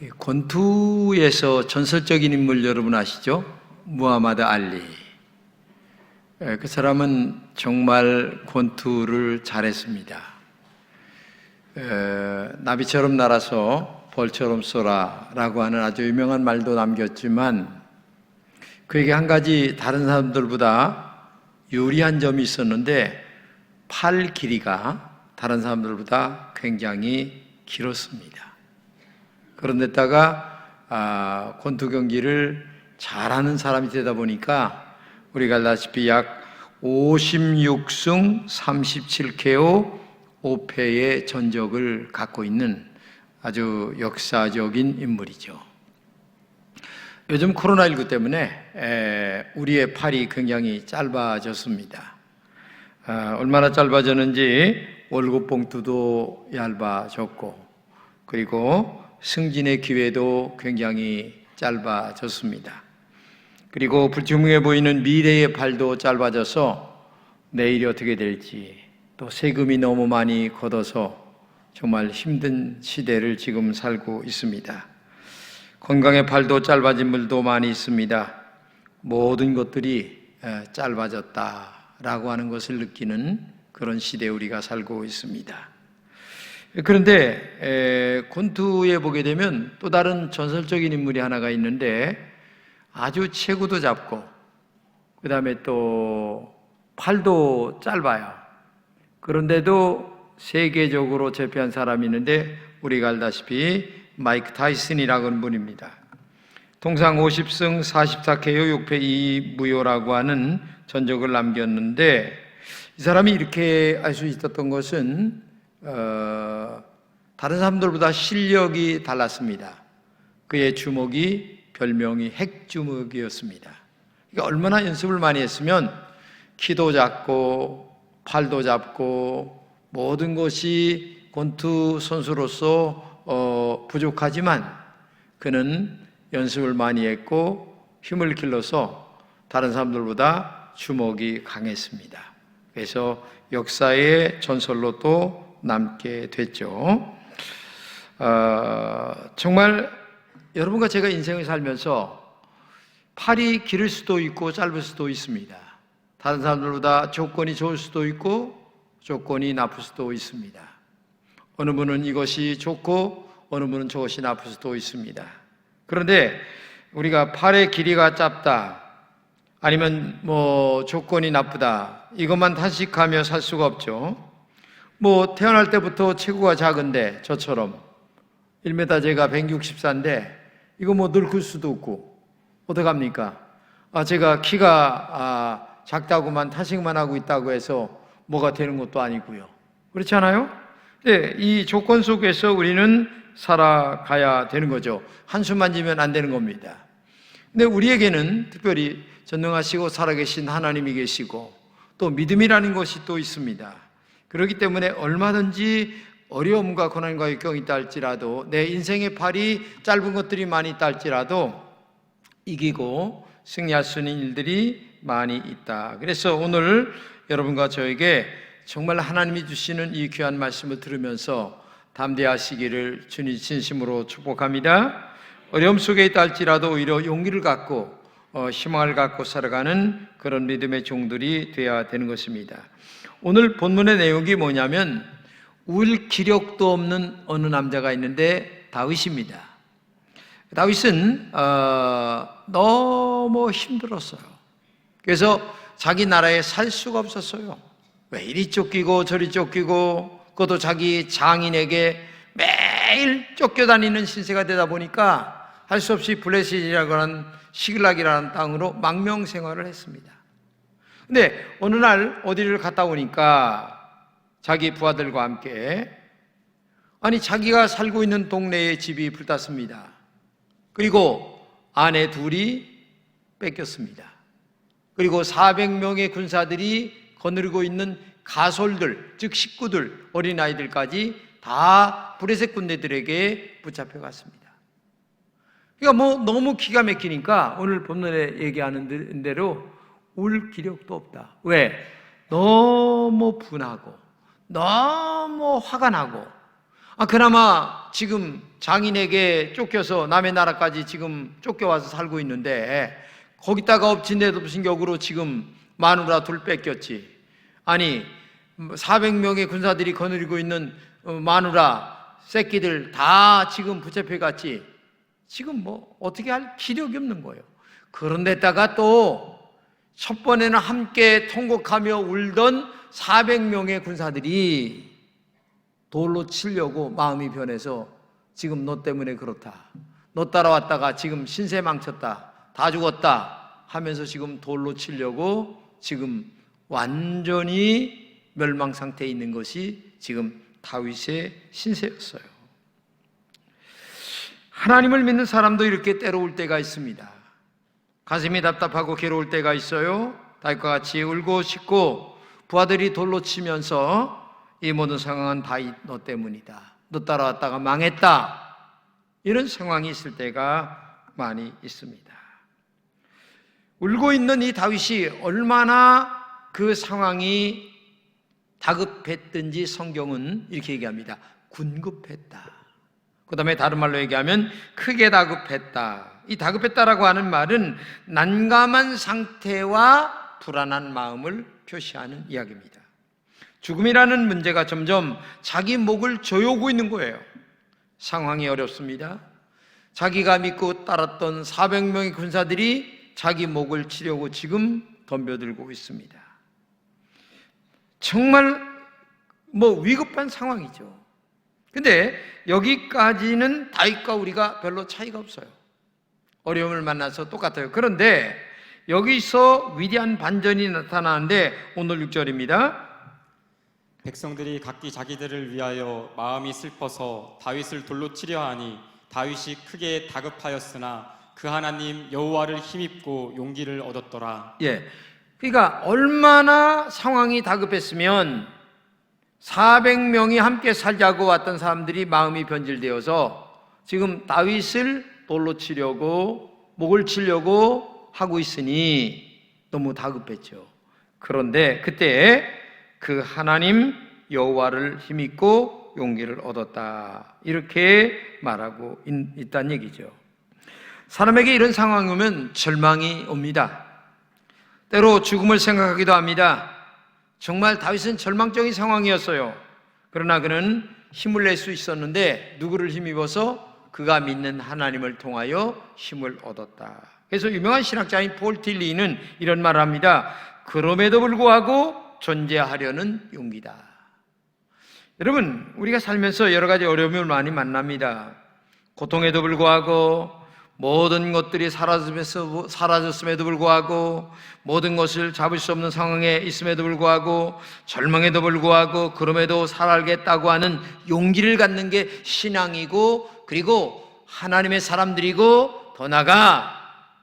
이 권투에서 전설적인 인물 여러분 아시죠? 무하마드 알리. 예, 그 사람은 정말 권투를 잘했습니다. 에, 나비처럼 날아서 벌처럼 쏘라라고 하는 아주 유명한 말도 남겼지만 그에게 한 가지 다른 사람들보다 유리한 점이 있었는데 팔 길이가 다른 사람들보다 굉장히 길었습니다. 그런 데다가 아, 권투 경기를 잘하는 사람이 되다 보니까 우리가 알다시피 약 56승 37KO 5패의 전적을 갖고 있는 아주 역사적인 인물이죠. 요즘 코로나19 때문에 에, 우리의 팔이 굉장히 짧아졌습니다. 아, 얼마나 짧아졌는지 월급 봉투도 얇아졌고 그리고 승진의 기회도 굉장히 짧아졌습니다. 그리고 불투명해 보이는 미래의 발도 짧아져서 내일이 어떻게 될지 또 세금이 너무 많이 걷어서 정말 힘든 시대를 지금 살고 있습니다. 건강의 팔도 짧아진 물도 많이 있습니다. 모든 것들이 에, 짧아졌다라고 하는 것을 느끼는 그런 시대에 우리가 살고 있습니다. 그런데 에, 권투에 보게 되면 또 다른 전설적인 인물이 하나가 있는데 아주 체구도 잡고 그 다음에 또 팔도 짧아요. 그런데도 세계적으로 제패한 사람이 있는데 우리가 알다시피 마이크 타이슨이라고 하는 분입니다. 통상 50승 44KO 6패 2무효라고 하는 전적을 남겼는데 이 사람이 이렇게 할 수 있었던 것은 어, 다른 사람들보다 실력이 달랐습니다. 그의 주먹이 별명이 핵주먹이었습니다. 그러니까 얼마나 연습을 많이 했으면 키도 작고 팔도 잡고 모든 것이 권투 선수로서 어, 부족하지만 그는 연습을 많이 했고 힘을 길러서 다른 사람들보다 주먹이 강했습니다. 그래서 역사의 전설로 또 남게 됐죠. 어, 정말 여러분과 제가 인생을 살면서 팔이 길을 수도 있고 짧을 수도 있습니다. 다른 사람들보다 조건이 좋을 수도 있고 조건이 나쁠 수도 있습니다. 어느 분은 이것이 좋고 어느 분은 저것이 나쁠 수도 있습니다. 그런데 우리가 팔의 길이가 짧다 아니면 뭐 조건이 나쁘다 이것만 탄식하며 살 수가 없죠. 뭐 태어날 때부터 체구가 작은데 저처럼 1m 제가 164인데 이거 뭐 늙을 수도 없고 어떡합니까? 아 제가 키가 아, 작다고만 탄식만 하고 있다고 해서 뭐가 되는 것도 아니고요. 그렇지 않아요? 네, 이 조건 속에서 우리는 살아가야 되는 거죠. 한숨 만 지면 안 되는 겁니다. 근데 우리에게는 특별히 전능하시고 살아계신 하나님이 계시고 또 믿음이라는 것이 또 있습니다. 그렇기 때문에 얼마든지 어려움과 고난과 역경이 있다 할지라도 내 인생의 팔이 짧은 것들이 많이 있다 할지라도 이기고 승리할 수 있는 일들이 많이 있다. 그래서 오늘 여러분과 저에게 정말 하나님이 주시는 이 귀한 말씀을 들으면서 담대하시기를 주님 진심으로 축복합니다. 어려움 속에 있다 할지라도 오히려 용기를 갖고 어, 희망을 갖고 살아가는 그런 믿음의 종들이 되어야 되는 것입니다. 오늘 본문의 내용이 뭐냐면 울 기력도 없는 어느 남자가 있는데 다윗입니다. 다윗은 어, 너무 힘들었어요. 그래서 자기 나라에 살 수가 없었어요. 왜 이리 쫓기고 저리 쫓기고 그것도 자기 장인에게 매일 쫓겨다니는 신세가 되다 보니까 할 수 없이 블레셋이라고 하는 시글락이라는 땅으로 망명 생활을 했습니다. 근데 어느 날 어디를 갔다 오니까 자기 부하들과 함께 아니 자기가 살고 있는 동네에 집이 불탔습니다. 그리고 아내 둘이 뺏겼습니다. 그리고 400명의 군사들이 거느리고 있는 가솔들, 즉 식구들, 어린아이들까지 다 브레셋 군대들에게 붙잡혀 갔습니다. 그러니까 뭐 너무 기가 막히니까 오늘 본문에 얘기하는 대로 울 기력도 없다. 왜? 너무 분하고 너무 화가 나고 아, 그나마 지금 장인에게 쫓겨서 남의 나라까지 지금 쫓겨와서 살고 있는데 거기다가 엎친 데도 없인 격으로 지금 마누라 둘 뺏겼지. 아니 400명의 군사들이 거느리고 있는 어, 마누라 새끼들 다 지금 붙잡혀 갔지. 지금 뭐 어떻게 할 기력이 없는 거예요. 그런데다가 또 첫 번에는 함께 통곡하며 울던 400명의 군사들이 돌로 치려고 마음이 변해서 지금 너 때문에 그렇다. 너 따라왔다가 지금 신세 망쳤다. 다 죽었다. 하면서 지금 돌로 치려고 지금 완전히 멸망 상태에 있는 것이 지금 다윗의 신세였어요. 하나님을 믿는 사람도 이렇게 때로울 때가 있습니다. 가슴이 답답하고 괴로울 때가 있어요. 다윗과 같이 울고 싶고 부하들이 돌로 치면서 이 모든 상황은 다윗 너 때문이다. 너 따라왔다가 망했다. 이런 상황이 있을 때가 많이 있습니다. 울고 있는 이 다윗이 얼마나 그 상황이 다급했든지 성경은 이렇게 얘기합니다. 군급했다. 그 다음에 다른 말로 얘기하면 크게 다급했다. 이 다급했다라고 하는 말은 난감한 상태와 불안한 마음을 표시하는 이야기입니다. 죽음이라는 문제가 점점 자기 목을 조여오고 있는 거예요. 상황이 어렵습니다. 자기가 믿고 따랐던 400명의 군사들이 자기 목을 치려고 지금 덤벼들고 있습니다. 정말 뭐 위급한 상황이죠. 근데 여기까지는 다윗과 우리가 별로 차이가 없어요. 어려움을 만나서 똑같아요. 그런데 여기서 위대한 반전이 나타나는데 오늘 6절입니다. 백성들이 각기 자기들을 위하여 마음이 슬퍼서 다윗을 돌로 치려 하니 다윗이 크게 다급하였으나 그 하나님 여호와를 힘입고 용기를 얻었더라. 예. 그러니까 얼마나 상황이 다급했으면 400명이 함께 살자고 왔던 사람들이 마음이 변질되어서 지금 다윗을 돌로 치려고 목을 치려고 하고 있으니 너무 다급했죠. 그런데 그때 그 하나님 여호와를 힘입고 용기를 얻었다. 이렇게 말하고 있, 다는 얘기죠. 사람에게 이런 상황이 오면 절망이 옵니다. 때로 죽음을 생각하기도 합니다. 정말 다윗은 절망적인 상황이었어요. 그러나 그는 힘을 낼 수 있었는데 누구를 힘입어서 그가 믿는 하나님을 통하여 힘을 얻었다. 그래서 유명한 신학자인 폴 틸리는 이런 말을 합니다. 그럼에도 불구하고 존재하려는 용기다. 여러분, 우리가 살면서 여러 가지 어려움을 많이 만납니다. 고통에도 불구하고 모든 것들이 사라졌음에도, 불구하고 모든 것을 잡을 수 없는 상황에 있음에도 불구하고 절망에도 불구하고 그럼에도 살아가겠다고 하는 용기를 갖는 게 신앙이고 그리고 하나님의 사람들이고 더 나아가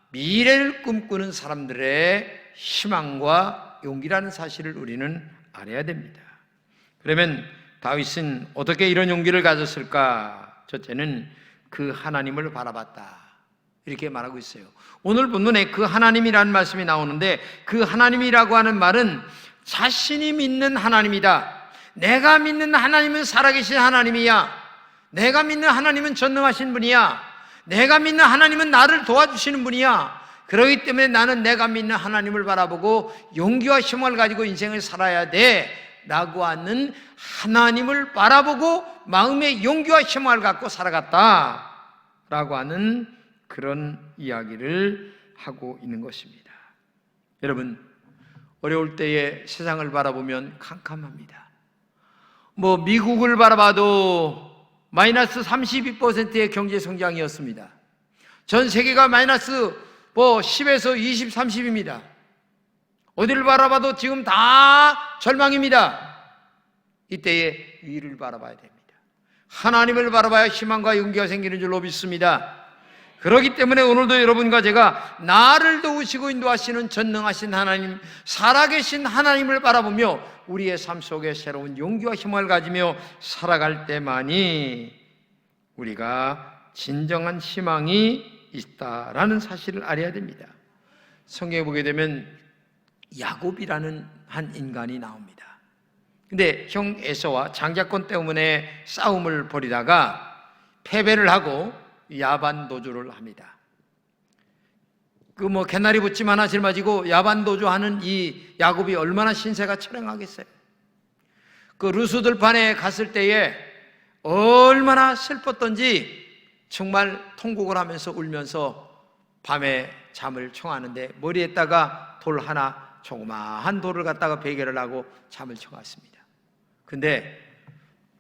미래를 꿈꾸는 사람들의 희망과 용기라는 사실을 우리는 알아야 됩니다. 그러면 다윗은 어떻게 이런 용기를 가졌을까? 첫째는 그 하나님을 바라봤다. 이렇게 말하고 있어요. 오늘 본문에 그 하나님이라는 말씀이 나오는데 그 하나님이라고 하는 말은 자신이 믿는 하나님이다. 내가 믿는 하나님은 살아계신 하나님이야. 내가 믿는 하나님은 전능하신 분이야. 내가 믿는 하나님은 나를 도와주시는 분이야. 그러기 때문에 나는 내가 믿는 하나님을 바라보고 용기와 힘을 가지고 인생을 살아야 돼. 라고 하는 하나님을 바라보고 마음의 용기와 힘을 갖고 살아갔다. 라고 하는 그런 이야기를 하고 있는 것입니다. 여러분, 어려울 때에 세상을 바라보면 캄캄합니다. 뭐, 미국을 바라봐도 마이너스 32%의 경제 성장이었습니다. 전 세계가 마이너스 뭐 10에서 20, 30입니다. 어디를 바라봐도 지금 다 절망입니다. 이때에 위를 바라봐야 됩니다. 하나님을 바라봐야 희망과 용기가 생기는 줄로 믿습니다. 그렇기 때문에 오늘도 여러분과 제가 나를 도우시고 인도하시는 전능하신 하나님, 살아계신 하나님을 바라보며 우리의 삶 속에 새로운 용기와 힘을 가지며 살아갈 때만이 우리가 진정한 희망이 있다라는 사실을 알아야 됩니다. 성경에 보게 되면 야곱이라는 한 인간이 나옵니다. 근데 형 에서와 장자권 때문에 싸움을 벌이다가 패배를 하고 야반 도주를 합니다. 그 뭐 개나리 붙임 하나 짊어지고 야반 도주하는 이 야곱이 얼마나 신세가 처량하겠어요. 그 루스들판에 갔을 때에 얼마나 슬펐던지 정말 통곡을 하면서 울면서 밤에 잠을 청하는데 머리에다가 돌 하나 조그마한 돌을 갖다가 베개를 하고 잠을 청했습니다. 근데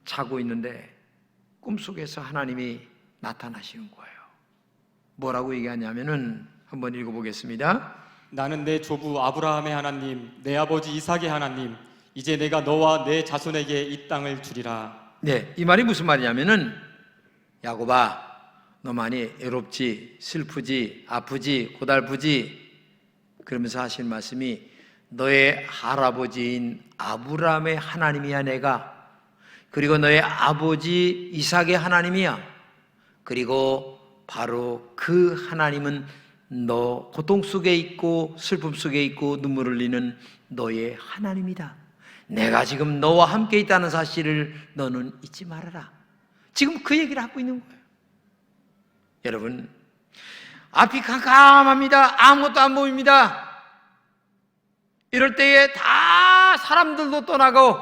자고 있는데 꿈속에서 하나님이 나타나시는 거예요. 뭐라고 얘기하냐면은 한번 읽어보겠습니다. 나는 내 조부 아브라함의 하나님, 내 아버지 이삭의 하나님, 이제 내가 너와 내 자손에게 이 땅을 주리라. 네, 이 말이 무슨 말이냐면은 야곱아, 너 많이 외롭지, 슬프지, 아프지, 고달프지 그러면서 하신 말씀이 너의 할아버지인 아브라함의 하나님이야 내가 그리고 너의 아버지 이삭의 하나님이야 그리고 바로 그 하나님은 너 고통 속에 있고 슬픔 속에 있고 눈물 흘리는 너의 하나님이다. 내가 지금 너와 함께 있다는 사실을 너는 잊지 말아라. 지금 그 얘기를 하고 있는 거예요. 여러분, 앞이 캄캄합니다. 아무것도 안 보입니다. 이럴 때에 다 사람들도 떠나고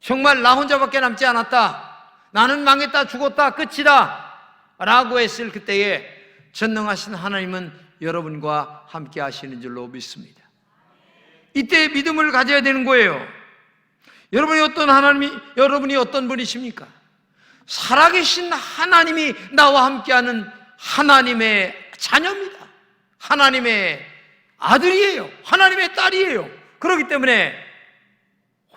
정말 나 혼자밖에 남지 않았다. 나는 망했다, 죽었다, 끝이다. 라고 했을 그때에 전능하신 하나님은 여러분과 함께 하시는 줄로 믿습니다. 이때 믿음을 가져야 되는 거예요. 여러분이 어떤 하나님이, 여러분이 어떤 분이십니까? 살아계신 하나님이 나와 함께하는 하나님의 자녀입니다. 하나님의 아들이에요. 하나님의 딸이에요. 그렇기 때문에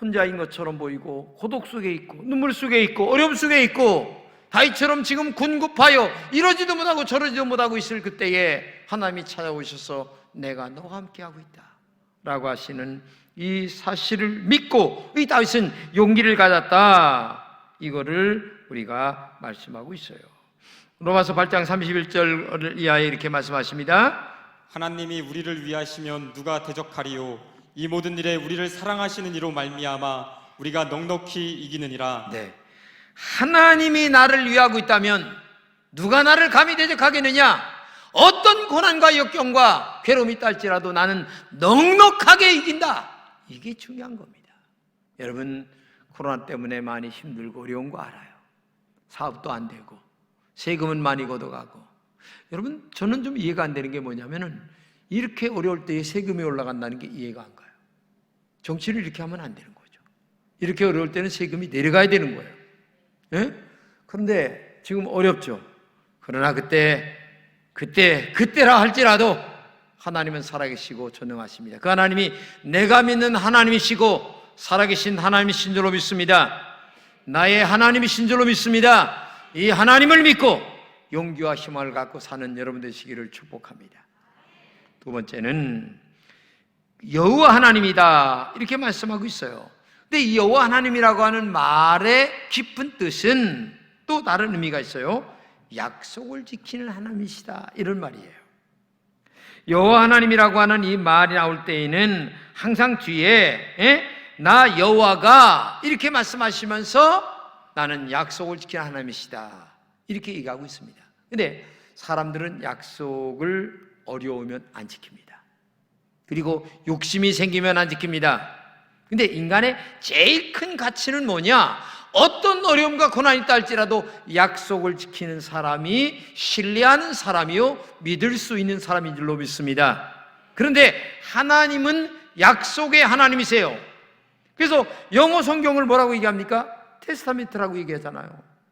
혼자인 것처럼 보이고 고독 속에 있고 눈물 속에 있고 어려움 속에 있고 다이처럼 지금 군급하여 이러지도 못하고 저러지도 못하고 있을 그때에 하나님이 찾아오셔서 내가 너와 함께하고 있다 라고 하시는 이 사실을 믿고 이 다윗은 용기를 가졌다. 이거를 우리가 말씀하고 있어요. 로마서 8장 31절 이하에 이렇게 말씀하십니다. 하나님이 우리를 위하시면 누가 대적하리요? 이 모든 일에 우리를 사랑하시는 이로 말미암아 우리가 넉넉히 이기느니라. 네. 하나님이 나를 위하고 있다면 누가 나를 감히 대적하겠느냐? 어떤 고난과 역경과 괴로움이 있다 할지라도 나는 넉넉하게 이긴다. 이게 중요한 겁니다. 여러분, 코로나 때문에 많이 힘들고 어려운 거 알아요. 사업도 안 되고, 세금은 많이 걷어가고. 여러분, 저는 좀 이해가 안 되는 게 뭐냐면은 이렇게 어려울 때에 세금이 올라간다는 게 이해가 안 가요. 정치를 이렇게 하면 안 되는 거죠. 이렇게 어려울 때는 세금이 내려가야 되는 거예요. 예? 그런데 지금 어렵죠. 그러나 그때, 그때, 그때라 할지라도 하나님은 살아계시고 전능하십니다. 그 하나님이 내가 믿는 하나님이시고 살아계신 하나님이신 줄로 믿습니다. 나의 하나님이신 줄로 믿습니다. 이 하나님을 믿고 용기와 희망을 갖고 사는 여러분 되시기를 축복합니다. 두 번째는 여호와 하나님이다 이렇게 말씀하고 있어요. 근데 이 여호와 하나님이라고 하는 말의 깊은 뜻은 또 다른 의미가 있어요. 약속을 지키는 하나님이시다 이런 말이에요. 여호와 하나님이라고 하는 이 말이 나올 때에는 항상 뒤에 에? 나 여호와가 이렇게 말씀하시면서 나는 약속을 지키는 하나님이시다 이렇게 얘기하고 있습니다. 근데 사람들은 약속을 어려우면 안 지킵니다. 그리고 욕심이 생기면 안 지킵니다. 근데 인간의 제일 큰 가치는 뭐냐? 어떤 어려움과 고난이 있다 할지라도 약속을 지키는 사람이 신뢰하는 사람이요 믿을 수 있는 사람인 줄로 믿습니다. 그런데 하나님은 약속의 하나님이세요. 그래서 영어 성경을 뭐라고 얘기합니까? 테스타멘트라고 얘기하잖아요.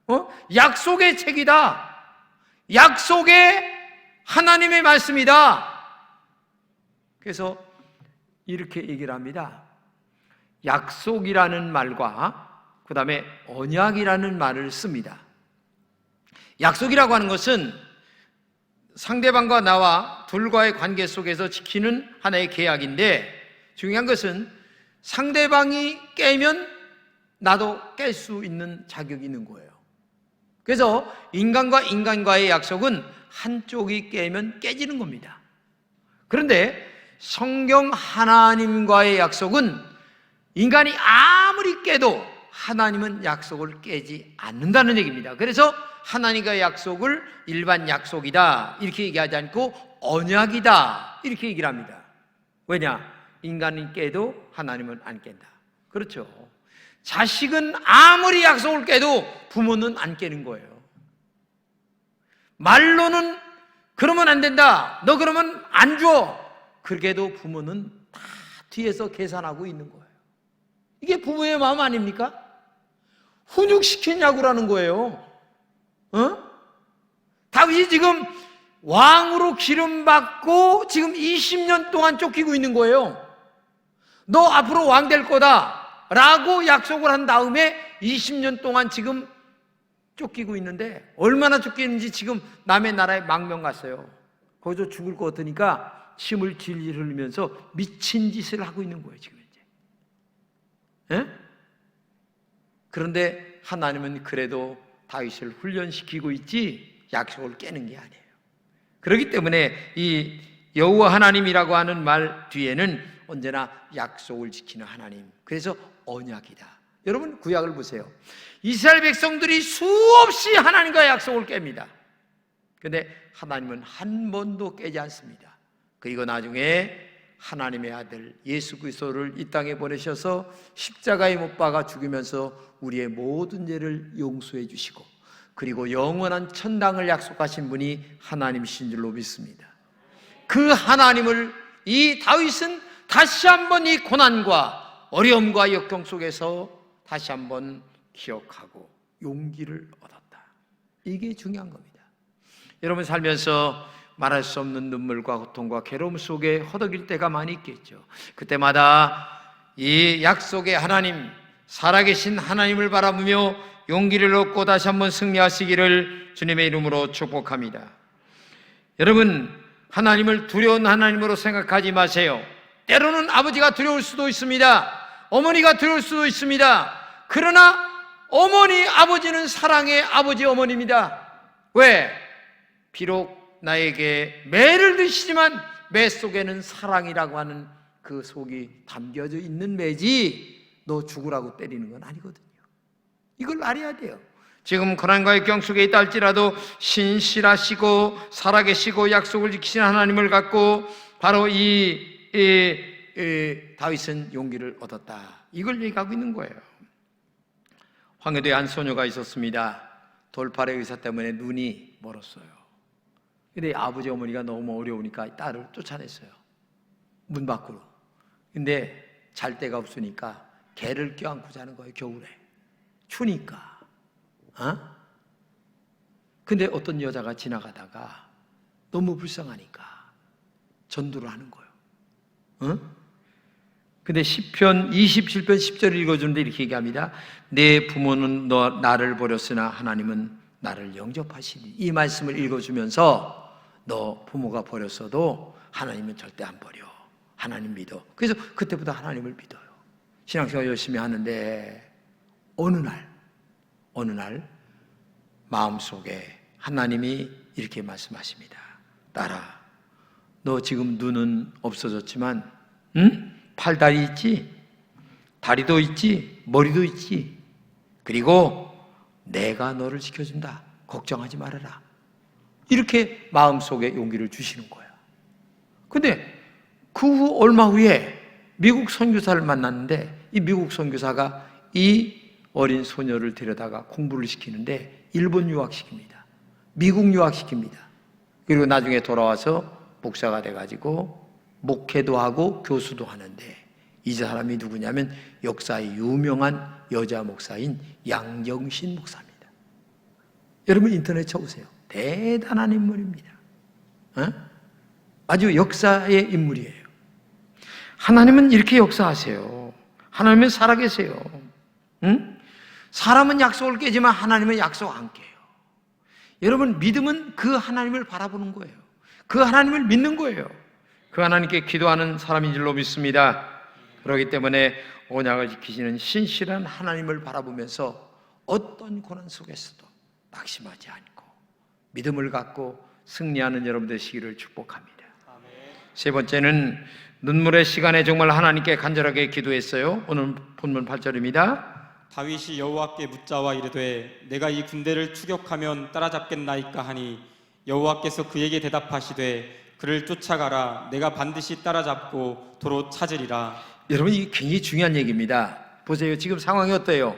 어? 약속의 책이다. 약속의 하나님의 말씀이다. 그래서 이렇게 얘기를 합니다. 약속이라는 말과 그 다음에 언약이라는 말을 씁니다. 약속이라고 하는 것은 상대방과 나와 둘과의 관계 속에서 지키는 하나의 계약인데 중요한 것은 상대방이 깨면 나도 깰 수 있는 자격이 있는 거예요. 그래서 인간과 인간과의 약속은 한쪽이 깨면 깨지는 겁니다. 그런데 성경 하나님과의 약속은 인간이 아무리 깨도 하나님은 약속을 깨지 않는다는 얘기입니다. 그래서 하나님과의 약속을 일반 약속이다 이렇게 얘기하지 않고 언약이다 이렇게 얘기를 합니다. 왜냐? 인간이 깨도 하나님은 안 깬다. 그렇죠. 자식은 아무리 약속을 깨도 부모는 안 깨는 거예요. 말로는 그러면 안 된다. 너 그러면 안 줘. 그렇게도 부모는 다 뒤에서 계산하고 있는 거예요. 이게 부모의 마음 아닙니까? 훈육시키냐고라는 거예요. 어? 다윗이 지금 왕으로 기름받고 지금 20년 동안 쫓기고 있는 거예요. 너 앞으로 왕 될 거다. 라고 약속을 한 다음에 20년 동안 지금 쫓기고 있는데 얼마나 쫓기는지 지금 남의 나라에 망명 갔어요. 거기서 죽을 것 같으니까 침을 질질 흘리면서 미친 짓을 하고 있는 거예요, 지금 이제. 예? 그런데 하나님은 그래도 다윗을 훈련시키고 있지 약속을 깨는 게 아니에요. 그렇기 때문에 이 여호와 하나님이라고 하는 말 뒤에는 언제나 약속을 지키는 하나님. 그래서 언약이다. 여러분 구약을 보세요. 이스라엘 백성들이 수없이 하나님과 약속을 깹니다. 근데 하나님은 한 번도 깨지 않습니다. 그리고 나중에 하나님의 아들 예수 그리스도를 이 땅에 보내셔서 십자가에 못 박아 죽이면서 우리의 모든 죄를 용서해 주시고 그리고 영원한 천당을 약속하신 분이 하나님이신 줄로 믿습니다. 그 하나님을 이 다윗은 다시 한번 이 고난과 어려움과 역경 속에서 다시 한번 기억하고 용기를 얻었다. 이게 중요한 겁니다. 여러분 살면서 말할 수 없는 눈물과 고통과 괴로움 속에 허덕일 때가 많이 있겠죠. 그때마다 이 약속의 하나님, 살아계신 하나님을 바라보며 용기를 얻고 다시 한번 승리하시기를 주님의 이름으로 축복합니다. 여러분, 하나님을 두려운 하나님으로 생각하지 마세요. 때로는 아버지가 두려울 수도 있습니다. 어머니가 두려울 수도 있습니다. 그러나 어머니, 아버지는 사랑의 아버지, 어머니입니다. 왜? 비록 나에게 매를 드시지만 매 속에는 사랑이라고 하는 그 속이 담겨져 있는 매지 너 죽으라고 때리는 건 아니거든요. 이걸 알아야 돼요. 지금 고난과 역경 속에 있다 할지라도 신실하시고 살아계시고 약속을 지키시는 하나님을 갖고 바로 이, 이, 이 다윗은 용기를 얻었다. 이걸 얘기하고 있는 거예요. 황해도에 한 소녀가 있었습니다. 돌팔의 의사 때문에 눈이 멀었어요. 근데 아버지 어머니가 너무 어려우니까 딸을 쫓아냈어요. 문 밖으로. 근데 잘 데가 없으니까 개를 껴안고 자는 거예요, 겨울에. 추니까. 어? 근데 어떤 여자가 지나가다가 너무 불쌍하니까 전도를 하는 거예요. 어? 근데 10편 27편 10절을 읽어주는데 이렇게 얘기합니다. 내 부모는 너 나를 버렸으나 하나님은 나를 영접하시니 이 말씀을 읽어주면서 너 부모가 버렸어도 하나님은 절대 안 버려. 하나님 믿어. 그래서 그때부터 하나님을 믿어요. 신앙생활 열심히 하는데 어느 날 어느 날 마음속에 하나님이 이렇게 말씀하십니다. 딸아, 너 지금 눈은 없어졌지만, 응? 팔다리 있지? 다리도 있지? 머리도 있지? 그리고 내가 너를 지켜준다. 걱정하지 말아라. 이렇게 마음속에 용기를 주시는 거야. 근데 그 후 얼마 후에 미국 선교사를 만났는데 이 미국 선교사가 이 어린 소녀를 데려다가 공부를 시키는데 일본 유학시킵니다. 미국 유학시킵니다. 그리고 나중에 돌아와서 목사가 돼가지고 목회도 하고 교수도 하는데 이 사람이 누구냐면 역사의 유명한 여자 목사인 양정신 목사입니다. 여러분 인터넷 쳐보세요. 대단한 인물입니다. 어? 아주 역사의 인물이에요. 하나님은 이렇게 역사하세요. 하나님은 살아계세요. 응? 사람은 약속을 깨지만 하나님은 약속 안 깨요. 여러분, 믿음은 그 하나님을 바라보는 거예요. 그 하나님을 믿는 거예요. 그 하나님께 기도하는 사람인 줄로 믿습니다. 그렇기 때문에 언약을 지키시는 신실한 하나님을 바라보면서 어떤 고난 속에서도 낙심하지 않고 믿음을 갖고 승리하는 여러분 되시기를 축복합니다. 세 번째는 눈물의 시간에 정말 하나님께 간절하게 기도했어요. 오늘 본문 8절입니다. 다윗이 여호와께 묻자와 이르되 내가 이 군대를 추격하면 따라잡겠나이까 하니 여호와께서 그에게 대답하시되 그를 쫓아가라 내가 반드시 따라잡고 도로 찾으리라 여러분 이게 굉장히 중요한 얘기입니다. 보세요. 지금 상황이 어때요?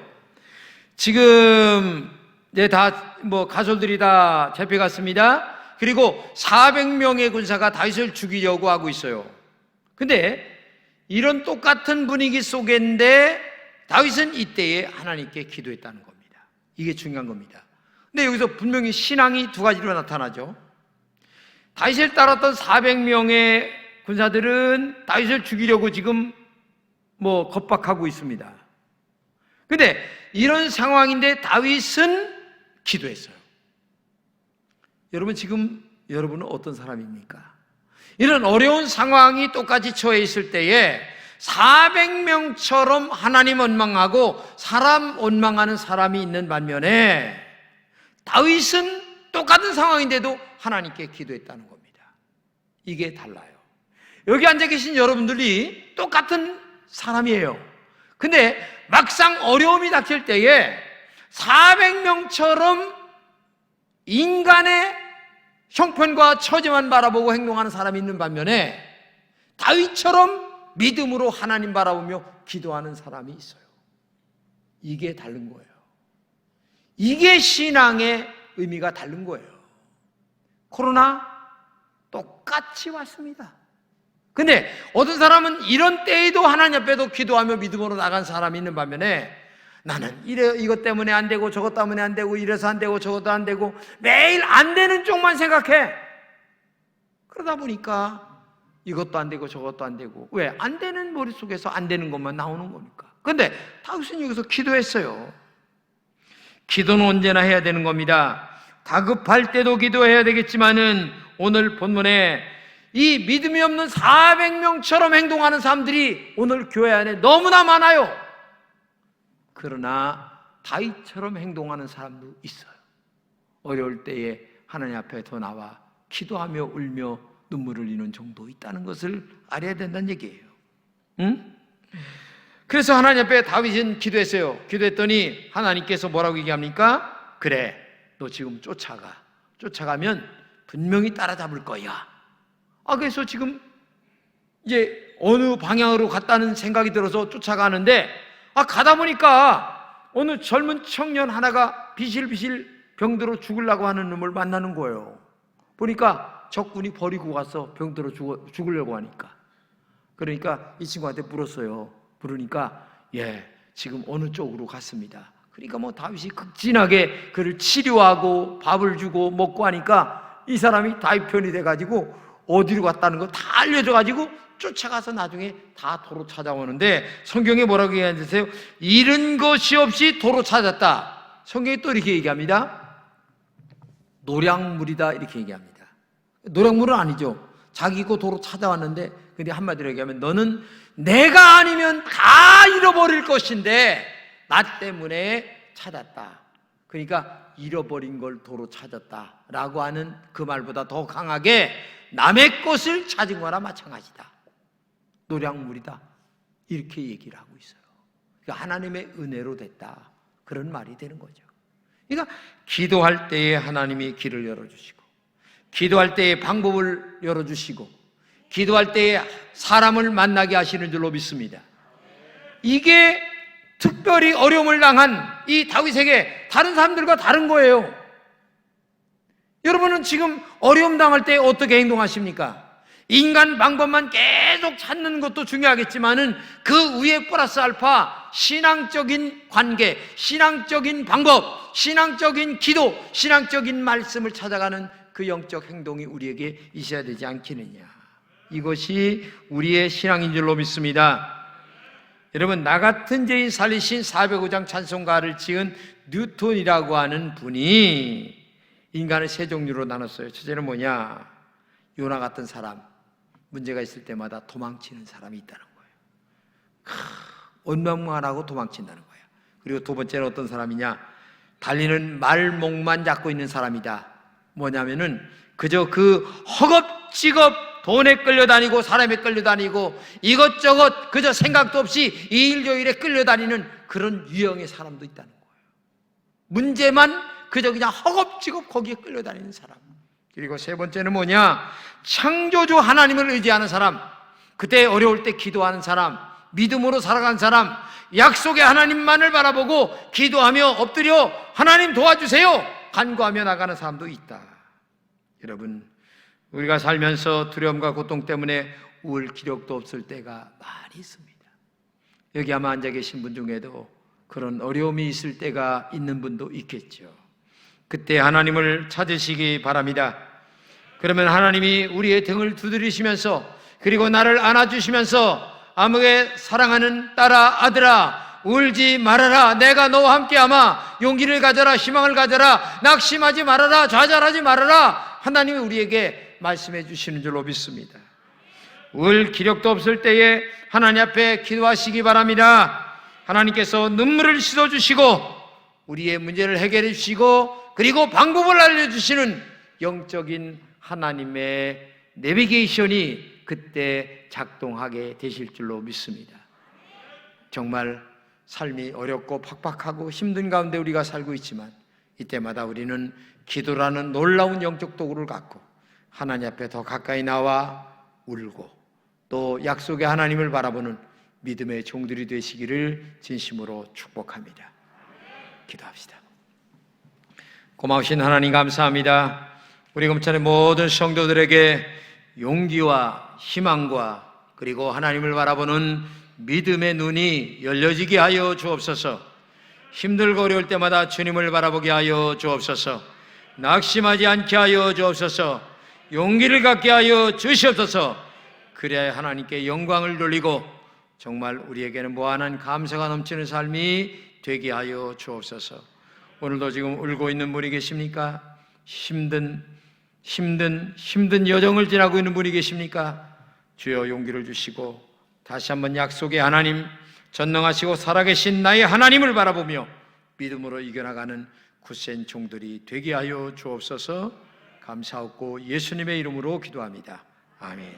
지금 이제 다 뭐 가솔들이 다 잡혀갔습니다. 그리고 400명의 군사가 다윗을 죽이려고 하고 있어요. 근데 이런 똑같은 분위기 속인데 다윗은 이때에 하나님께 기도했다는 겁니다. 이게 중요한 겁니다. 근데 여기서 분명히 신앙이 두 가지로 나타나죠. 다윗을 따랐던 400명의 군사들은 다윗을 죽이려고 지금 뭐 겁박하고 있습니다. 근데 이런 상황인데 다윗은 기도했어요. 여러분 지금 여러분은 어떤 사람입니까? 이런 어려운 상황이 똑같이 처해 있을 때에 400명처럼 하나님 원망하고 사람 원망하는 사람이 있는 반면에 다윗은 똑같은 상황인데도 하나님께 기도했다는 겁니다. 이게 달라요. 여기 앉아 계신 여러분들이 똑같은 사람이에요. 근데 막상 어려움이 닥칠 때에 400명처럼 인간의 형편과 처지만 바라보고 행동하는 사람이 있는 반면에 다윗처럼 믿음으로 하나님 바라보며 기도하는 사람이 있어요. 이게 다른 거예요. 이게 신앙의 의미가 다른 거예요. 코로나 똑같이 왔습니다. 근데 어떤 사람은 이런 때에도 하나님 앞에도 기도하며 믿음으로 나간 사람이 있는 반면에 나는 이래 이것 때문에 안 되고 저것 때문에 안 되고 이래서 안 되고 저것도 안 되고 매일 안 되는 쪽만 생각해. 그러다 보니까 이것도 안 되고 저것도 안 되고 왜 안 되는 머릿속에서 안 되는 것만 나오는 겁니까? 근데 다윗은 여기서 기도했어요. 기도는 언제나 해야 되는 겁니다. 다급할 때도 기도해야 되겠지만은 오늘 본문에 이 믿음이 없는 400명처럼 행동하는 사람들이 오늘 교회 안에 너무나 많아요. 그러나 다윗처럼 행동하는 사람도 있어요. 어려울 때에 하나님 앞에 더 나와 기도하며 울며 눈물을 흘리는 정도 있다는 것을 알아야 된다는 얘기예요. 응? 그래서 하나님 앞에 다윗은 기도했어요. 기도했더니 하나님께서 뭐라고 얘기합니까? 그래, 너 지금 쫓아가. 쫓아가면 분명히 따라잡을 거야. 아, 그래서 지금 이제 어느 방향으로 갔다는 생각이 들어서 쫓아가는데, 아, 가다 보니까 어느 젊은 청년 하나가 비실비실 병들어 죽으려고 하는 놈을 만나는 거예요. 보니까 적군이 버리고 가서 병들어 죽어, 죽으려고 하니까. 그러니까 이 친구한테 물었어요. 부르니까 예 지금 어느 쪽으로 갔습니다. 그러니까 뭐 다윗이 극진하게 그를 치료하고 밥을 주고 먹고 하니까 이 사람이 다윗 편이 돼가지고 어디로 갔다는 거 다 알려줘가지고 쫓아가서 나중에 다 도로 찾아오는데 성경에 뭐라고 얘기하세요? 잃은 것이 없이 도로 찾았다. 성경이 또 이렇게 얘기합니다. 노량물이다 이렇게 얘기합니다. 노량물은 아니죠. 자기 거 도로 찾아왔는데 근데 한마디로 얘기하면 너는 내가 아니면 다 잃어버릴 것인데 나 때문에 찾았다. 그러니까 잃어버린 걸 도로 찾았다 라고 하는 그 말보다 더 강하게 남의 것을 찾은 거나 마찬가지다. 노량물이다. 이렇게 얘기를 하고 있어요. 그러니까 하나님의 은혜로 됐다. 그런 말이 되는 거죠. 그러니까 기도할 때에 하나님이 길을 열어주시고 기도할 때에 방법을 열어주시고 기도할 때에 사람을 만나게 하시는 줄로 믿습니다. 이게 특별히 어려움을 당한 이 다윗에게 다른 사람들과 다른 거예요. 여러분은 지금 어려움 당할 때 어떻게 행동하십니까? 인간 방법만 계속 찾는 것도 중요하겠지만은 그 위에 플러스 알파 신앙적인 관계, 신앙적인 방법, 신앙적인 기도, 신앙적인 말씀을 찾아가는 그 영적 행동이 우리에게 있어야 되지 않겠느냐. 이것이 우리의 신앙인 줄로 믿습니다. 여러분, 나 같은 죄인 살리신 405장 찬송가를 지은 뉴턴이라고 하는 분이 인간을 세 종류로 나눴어요. 첫째는 뭐냐? 요나 같은 사람. 문제가 있을 때마다 도망치는 사람이 있다는 거예요. 원망만 하고 도망친다는 거예요. 그리고 두 번째는 어떤 사람이냐? 달리는 말목만 잡고 있는 사람이다. 뭐냐면은 그저 그 허겁지겁 돈에 끌려다니고 사람에 끌려다니고 이것저것 그저 생각도 없이 이일저 일에 끌려다니는 그런 유형의 사람도 있다는 거예요. 문제만 그저 그냥 허겁지겁 거기에 끌려다니는 사람. 그리고 세 번째는 뭐냐? 창조주 하나님을 의지하는 사람. 그때 어려울 때 기도하는 사람. 믿음으로 살아간 사람. 약속의 하나님만을 바라보고 기도하며 엎드려 하나님 도와주세요. 간구하며 나가는 사람도 있다. 여러분, 우리가 살면서 두려움과 고통 때문에 우울 기력도 없을 때가 많이 있습니다. 여기 아마 앉아 계신 분 중에도 그런 어려움이 있을 때가 있는 분도 있겠죠. 그때 하나님을 찾으시기 바랍니다. 그러면 하나님이 우리의 등을 두드리시면서 그리고 나를 안아주시면서 아무개 사랑하는 딸아 아들아 울지 말아라 내가 너와 함께하마 용기를 가져라 희망을 가져라 낙심하지 말아라 좌절하지 말아라 하나님이 우리에게 말씀해 주시는 줄로 믿습니다. 울 기력도 없을 때에 하나님 앞에 기도하시기 바랍니다. 하나님께서 눈물을 씻어 주시고 우리의 문제를 해결해 주시고 그리고 방법을 알려 주시는 영적인 하나님의 내비게이션이 그때 작동하게 되실 줄로 믿습니다. 정말 삶이 어렵고 팍팍하고 힘든 가운데 우리가 살고 있지만 이때마다 우리는 기도라는 놀라운 영적 도구를 갖고 하나님 앞에 더 가까이 나와 울고 또 약속의 하나님을 바라보는 믿음의 종들이 되시기를 진심으로 축복합니다. 기도합시다. 고마우신 하나님 감사합니다. 우리 금천의 모든 성도들에게 용기와 희망과 그리고 하나님을 바라보는 믿음의 눈이 열려지게 하여 주옵소서. 힘들고 어려울 때마다 주님을 바라보게 하여 주옵소서. 낙심하지 않게 하여 주옵소서. 용기를 갖게 하여 주시옵소서. 그래야 하나님께 영광을 돌리고 정말 우리에게는 무한한 감사가 넘치는 삶이 되게 하여 주옵소서. 오늘도 지금 울고 있는 분이 계십니까? 힘든 힘든 힘든 여정을 지나고 있는 분이 계십니까? 주여 용기를 주시고 다시 한번 약속의 하나님 전능하시고 살아계신 나의 하나님을 바라보며 믿음으로 이겨나가는 굳센 종들이 되게 하여 주옵소서 감사하고 예수님의 이름으로 기도합니다. 아멘.